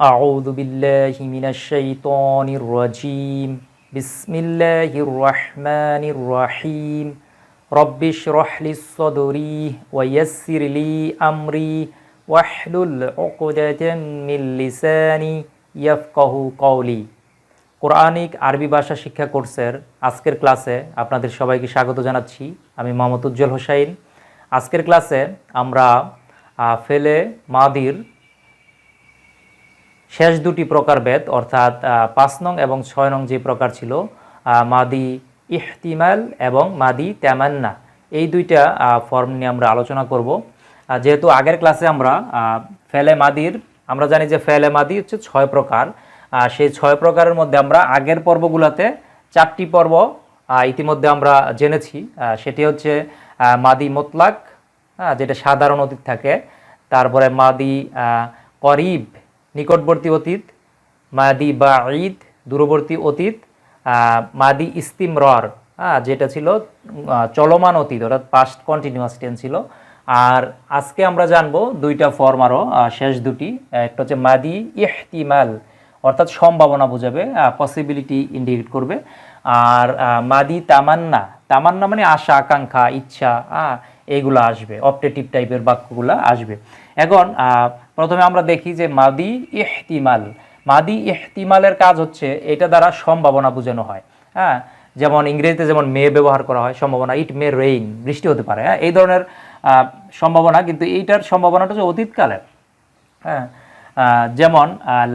أعوذ بالله من الشيطان الرجيم بسم الله الرحمن الرحيم رب اشرح لي صدري ويسر لي أمري واحلل عقدة من লিসানি ইয়াফকাহু কওলি Quranic আরবি ভাষা শিক্ষা কোর্সের আজকের ক্লাসে আপনাদের সবাইকে স্বাগত জানাচ্ছি আমি মোহাম্মদ উজ্জ্বল হোসাইন আজকের ক্লাসে আমরা আহ, ফেলে মাদির শেষ দুটি প্রকার প্রকারভেদ অর্থাৎ পাঁচ নং এবং ছয় নং যে প্রকার ছিল মাদি ইহতিমাল এবং মাদি তেমান্না। এই দুইটা ফর্ম নিয়ে আমরা আলোচনা করব। যেহেতু আগের ক্লাসে আমরা ফেলে মাদির, আমরা জানি যে ফেলে মাদি হচ্ছে ছয় প্রকার। সেই ছয় প্রকারের মধ্যে আমরা আগের পর্বগুলোতে চারটি পর্ব ইতিমধ্যে আমরা জেনেছি। সেটি হচ্ছে মাদি মোতলাক যেটা সাধারণ অতীত থাকে, তারপরে মাদি করিব নিকটবর্তী অতীত মাদি বা ঈদ দূরবর্তী অতীত মাদি ইস্তিমরর যেটা ছিল চলমান অতীত অর্থাৎ পাস্ট কন্টিনিউয়াস টেন্স ছিল। আর আজকে আমরা জানব দুইটা ফর্ম আরও শেষ দুটি একটা হচ্ছে মাদি ইহতিমাল অর্থাৎ সম্ভাবনা বোঝাবে পসিবিলিটি ইন্ডিকেট করবে। আর মাদি তামান্না তামান্না মানে আশা আকাঙ্ক্ষা ইচ্ছা আহ, এইগুলো আসবে অপটেটিভ টাইপের বাক্যগুলো আসবে। এখন প্রথমে আমরা দেখি যে মাদি ইহতিমাল। মাদি ইহতিমালের কাজ হচ্ছে এটা দ্বারা সম্ভাবনা বোঝানো হয়। হ্যাঁ? যেমন ইংরেজিতে যেমন মে ব্যবহার করা হয়, সম্ভাবনা, ইট মে রেইন, বৃষ্টি হতে পারে হ্যাঁ? এই ধরনের সম্ভাবনা, কিন্তু এইটার সম্ভাবনাটা হচ্ছে অতীতকালের। হ্যাঁ? যেমন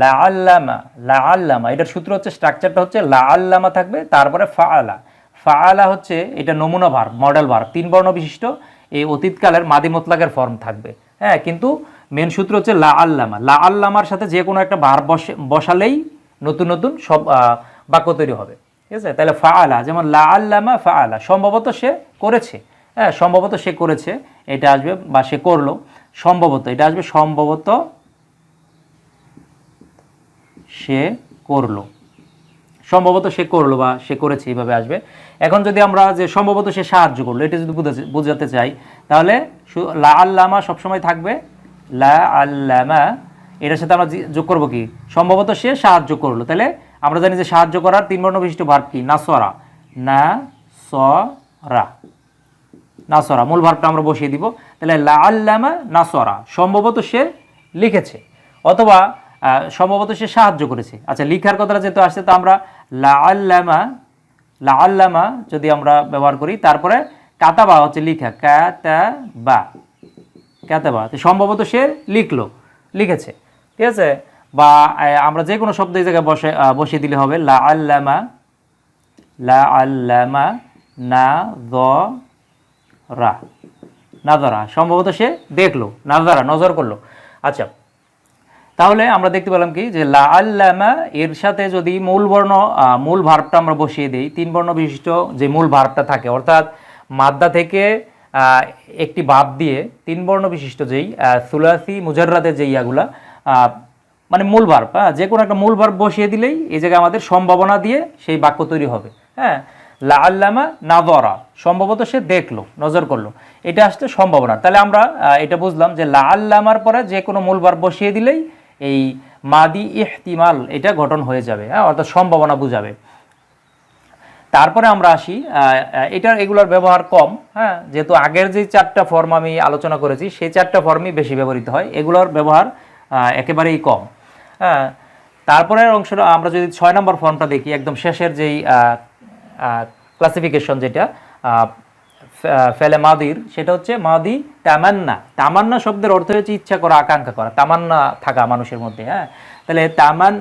লা আল্লামা লা আল্লামা এটার সূত্র হচ্ছে স্ট্রাকচারটা হচ্ছে লা আল্লামা থাকবে, তারপরে ফাআলা। ফাআলা হচ্ছে, এটা নমুনা ভার মডেল ভার, তিন বর্ণ বিশিষ্ট, এই অতীতকালের মাদি মোতলাকের ফর্ম থাকবে। হ্যাঁ কিন্তু মেন সূত্র হচ্ছে লা আল্লামা। লা আল্লামার সাথে যে কোনো একটা ভার বসে বসালেই নতুন নতুন সব বাক্য তৈরি হবে। ঠিক আছে? তাহলে ফা আলা যেমন লা আল্লামা ফা আলা সম্ভবত সে করেছে। হ্যাঁ সম্ভবত সে করেছে, এটা আসবে বা সে করল। সম্ভবত, এটা আসবে সম্ভবত সে করল। সম্ভবত সে করল বা সে করেছে, এইভাবে আসবে। এখন যদি আমরা যে সম্ভবত সে সাহায্য করল, এটা যদি বুঝাতে চাই, তাহলে লা আল্লামা সবসময় থাকবে। লা আল্লামা, এটার সাথে আমরা যোগ করব কি? সম্ভবত সে সাহায্য করল। তাহলে আমরা জানি যে সাহায্য করার তিন বর্ণ বিশিষ্ট ভার্ব কি? নাসরা। না সরা নাসরা, মূল ভার্বটা আমরা বসিয়ে দিব। তাহলে লা আল্লামা নাসরা, সম্ভবত সে লিখেছে। অথবা সম্ভবত সে সাহায্য করেছে। আচ্ছা লিখার কথাটা যেহেতু আসছে, তো আমরা লা আল্লামা লা আল্লামা যদি আমরা ব্যবহার করি, তারপরে কাতাবা হচ্ছে লিখা, কাতাবা। কাতাবা, তো সম্ভবত সে লিখলো, লিখেছে। ঠিক আছে? বা আমরা যে কোনো শব্দ এই জায়গায় বসে বসিয়ে দিলে হবে, লা আল্লামা লা আল্লামা না দ রা নাজারা সম্ভবত সে দেখল নাজারা নজর করল। আচ্ছা তাহলে আমরা দেখতে পেলাম কি? যে লা আল্লামা, এর সাথে যদি মূল বর্ণ মূল ভার্বটা আমরা বসিয়ে দিই, তিন বর্ণ বিশিষ্ট যে মূল ভার্বটা থাকে, অর্থাৎ মাদ্দা থেকে একটি বাপ দিয়ে তিন বর্ণ বিশিষ্ট যেই সুলাসি মুজাররাদের যে ইয়াগুলা মানে মূল ভার্ব হ্যাঁ? যে কোনো একটা মূল ভার্ব বসিয়ে দিলেই এই জায়গায় আমাদের সম্ভাবনা দিয়ে সেই বাক্য তৈরি হবে হ্যাঁ? লা আল্লামা নাদরা সম্ভবত সে দেখল, নজর করল। এটা আসতে সম্ভাবনা। তাহলে আমরা এটা বুঝলাম যে লা আল্লামার পরে যে কোনো মূল ভার্ব বসিয়ে দিলেই এই মাদি ইহতিমাল এটা গঠন হয়ে যাবে হ্যাঁ? অর্থাৎ সম্ভাবনা বুঝাবে। তারপরে আমরা আসি এটার এগুলোর ব্যবহার কম হ্যাঁ? যেহেতু আগের যে চারটা ফর্ম আমি আলোচনা করেছি, সেই চারটা ফর্মই বেশি ব্যবহৃত হয়, এগুলোর ব্যবহার একেবারেই কম হ্যাঁ? তারপরের অংশটা আমরা যদি ছয় নম্বর ফর্মটা দেখি, একদম শেষের যেই ক্লাসিফিকেশন যেটা ফেলে মাদির, সেটা হচ্ছে মাদি তামান্না। তামান্না শব্দের অর্থ হচ্ছে ইচ্ছা করা, আকাঙ্ক্ষা করা, তামান্না থাকা মানুষের মধ্যে হ্যাঁ? তাহলে তামান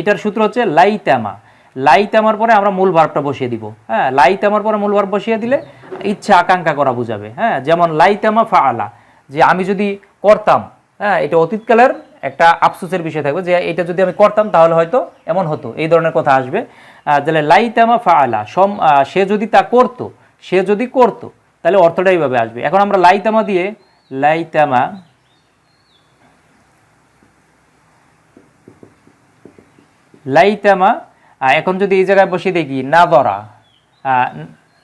এটার সূত্র হচ্ছে লাই তামা লাই তামার পরে আমরা মূল ভার্বটা বসিয়ে দিব। হ্যাঁ লাই তামার পরে মূল ভার্ব বসিয়ে দিলে ইচ্ছা আকাঙ্ক্ষা করা বুঝাবে। হ্যাঁ যেমন লাই তামা ফা আলা যে আমি যদি করতাম হ্যাঁ এটা অতীতকালের একটা আফসোসের বিষয় থাকবে যে এটা যদি আমি করতাম তাহলে হয়তো এমন হতো, এই ধরনের কথা আসবে। তাহলে লাই তামা ফা আলা সম সে যদি তা করতো, সে যদি করতো, তাহলে অর্থটা এইভাবে আসবে। এখন আমরা লাইতামা দিয়ে লাইতামা লাইতামা এখন যদি এই জায়গায় বসে দেখি, নাদরা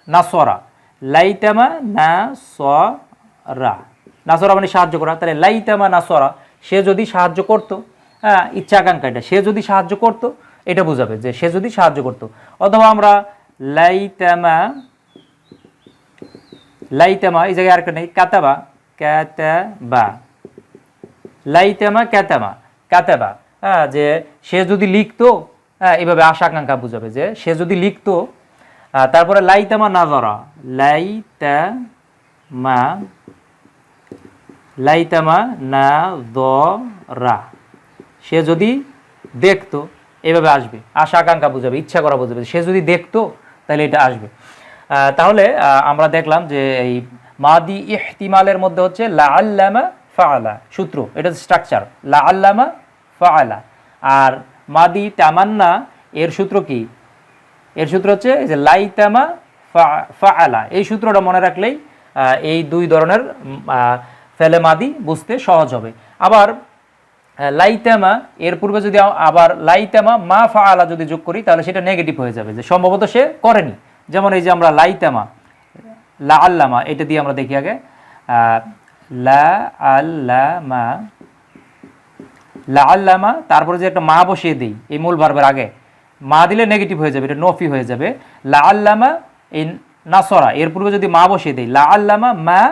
না সরা লাইতামা না সরা নাসরা মানে সাহায্য করা। তাহলে লাইতামা না সরা সে যদি সাহায্য করতো হ্যাঁ ইচ্ছা আকাঙ্ক্ষা এটা, সে যদি সাহায্য করতো, এটা বোঝাবে যে সে যদি সাহায্য করতো। অথবা আমরা লাইতামা লাইতামা, এই জায়গায় আরেকটা নেই, কাতাবা ক্যাতাবা লাইতামা ক্যাতামা কাতাবা। হ্যাঁ যে সে যদি লিখতো এভাবে আশা আকাঙ্ক্ষা বুঝাবে যে সে যদি লিখতো তারপরে লাইতামা নাজরা লাইতামা লাইতামা না দরা সে যদি দেখতো, এভাবে আসবে, আশা আকাঙ্ক্ষা বুঝাবে, ইচ্ছা করা বুঝাবে সে যদি দেখতো, তাহলে এটা আসবে। তাহলে আমরা দেখলাম যে এই মাদি ইহতিমালের মধ্যে হচ্ছে লা আল্লামা ফাআলা, সূত্র, এটা স্ট্রাকচার লা আল্লামা ফাআলা। আর মাদি তামান্না, এর সূত্র কি? এর সূত্র হচ্ছে যে লাইতামা ফা- আলা এই সূত্রটা মনে রাখলেই এই দুই ধরনের ফেলে মাদি বুঝতে সহজ হবে। আবার লাইতামা এর পূর্বে যদি আবার লাইতামা মা ফা আলা যদি যোগ করি, তাহলে সেটা নেগেটিভ হয়ে যাবে। যে সম্ভবত সে করেনি। যেমন এই যে আমরা লাইতামা লা আল্লামা, এটা দিয়ে আমরা দেখি আগে লা আল্লামা লা আল্লামা তারপরে যে একটা মা বসিয়ে দিই, এই মূল ভার্বের আগে। মা দিলে নেগেটিভ হয়ে যাবে, এটা নফি হয়ে যাবে। লা আল্লামা এই নাসরা, এর পূর্বে যদি মা বসিয়ে দিই লা আল্লামা মা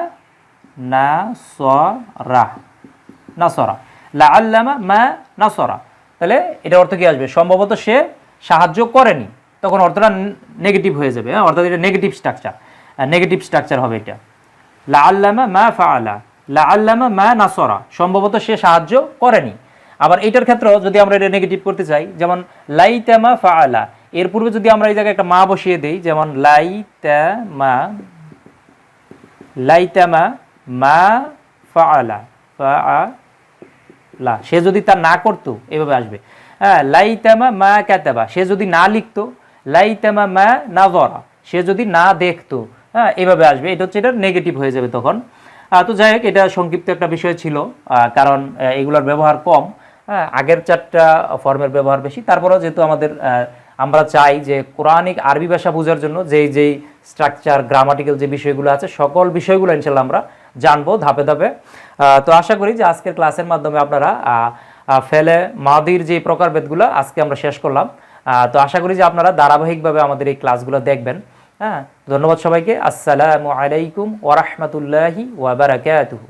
নাসরা লা আল্লামা মা নাসরা। তাহলে এটা অর্থ কি আসবে? সম্ভবত সে সাহায্য করেনি, তখন অর্থটা নেগেটিভ হয়ে যাবে হ্যাঁ? অর্থাৎ এটা নেগেটিভ স্ট্রাকচার নেগেটিভ স্ট্রাকচার হবে এটা। লা আল্লামা মা ফাআলা লা আল্লামা মা নাসরা। সম্ভবত সে সাহায্য করেনি। আবার এইটার ক্ষেত্রেও যদি আমরা এটা নেগেটিভ করতে চাই, যেমন লাইতামা ফাআলা, এর পূর্বে যদি আমরা এই জায়গায় একটা মা বসিয়ে দেই, যেমন লাইতামা লাইতামা মা ফাআলা ফাআলা, সে যদি তা না করতো, এভাবে আসবে। হ্যাঁ লাইতামা মা কাতাবা, সে যদি না লিখতো, লাইতামা মা নাজরা সে যদি না দেখতো হ্যাঁ এভাবে আসবে। এটা হচ্ছে এটা নেগেটিভ হয়ে যাবে তখন। তো যাই হোক, এটা সংক্ষিপ্ত একটা বিষয় ছিল কারণ এগুলোর ব্যবহার কম। হ্যাঁ আগের চারটা ফর্মের ব্যবহার বেশি। তারপরেও যেহেতু আমাদের আমরা চাই যে কোরআনিক আরবি ভাষা বোঝার জন্য যেই যেই স্ট্রাকচার গ্রামাটিক্যাল যে বিষয়গুলো আছে, সকল বিষয়গুলো ইনশাল্লাহ আমরা জানব ধাপে ধাপে। তো আশা করি যে আজকের ক্লাসের মাধ্যমে আপনারা ফেলে মাদির যে প্রকারভেদগুলো আজকে আমরা শেষ করলাম। তো আশা করি যে আপনারা ধারাবাহিকভাবে আমাদের এই ক্লাসগুলো দেখবেন। হ্যাঁ ধন্যবাদ সবাইকে। আসসালামু আলাইকুম ওরহমতুল্লাহি ওয়াবারাকাতুহু